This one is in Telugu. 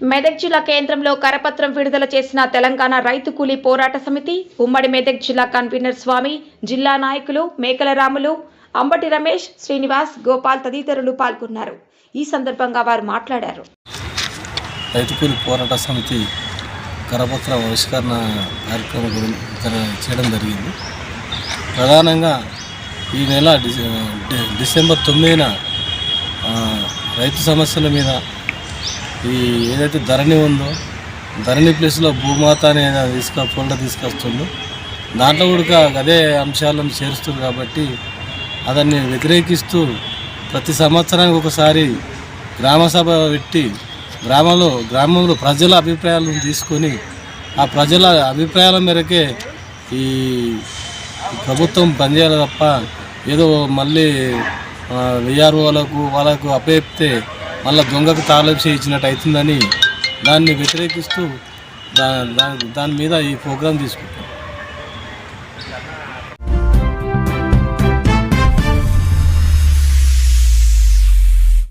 మెదక్ జిల్లా కేంద్రంలో కరపత్రం విడుదల చేసిన తెలంగాణ రైతు కూలీ పోరాట సమితి ఉమ్మడి మెదక్ జిల్లా కన్వీనర్ స్వామి జిల్లా నాయకులు మేకల రాములు అంబటి రమేష్ శ్రీనివాస్ గోపాల్ తదితరులు పాల్గొన్నారు. ఈ సందర్భంగా వారు మాట్లాడారు. రైతు కూలి పోరాట సమితి కరపత్ర ఆవిష్కరణ కార్యక్రమం చేయడం జరిగింది. ప్రధానంగా ఈ నెల డిసెంబర్ తొమ్మిదిన రైతు సమస్యల మీద ఈ ఏదైతే ధరణి ఉందో ధరణి ప్లేస్లో భూమాత అనే తీసుక ఫోల్డర్ తీసుకొస్తుందో దాంట్లో కూడా అదే అంశాలను చేరుస్తుంది కాబట్టి అతన్ని వ్యతిరేకిస్తూ ప్రతి సంవత్సరానికి ఒకసారి గ్రామ సభ పెట్టి గ్రామంలో గ్రామంలో ప్రజల అభిప్రాయాలను తీసుకొని ఆ ప్రజల అభిప్రాయాల మేరకే ఈ ప్రభుత్వం పనిచేయాలి తప్ప ఏదో మళ్ళీ విఆర్ఓలకు వాళ్ళకు వాళ్ళకు అప్పచెప్తే మళ్ళీ దొంగకు తారలింపు ఇచ్చినట్టు అవుతుందని దాన్ని వ్యతిరేకిస్తూ దాని దాని మీద ఈ ప్రోగ్రాం తీసుకుంటాం.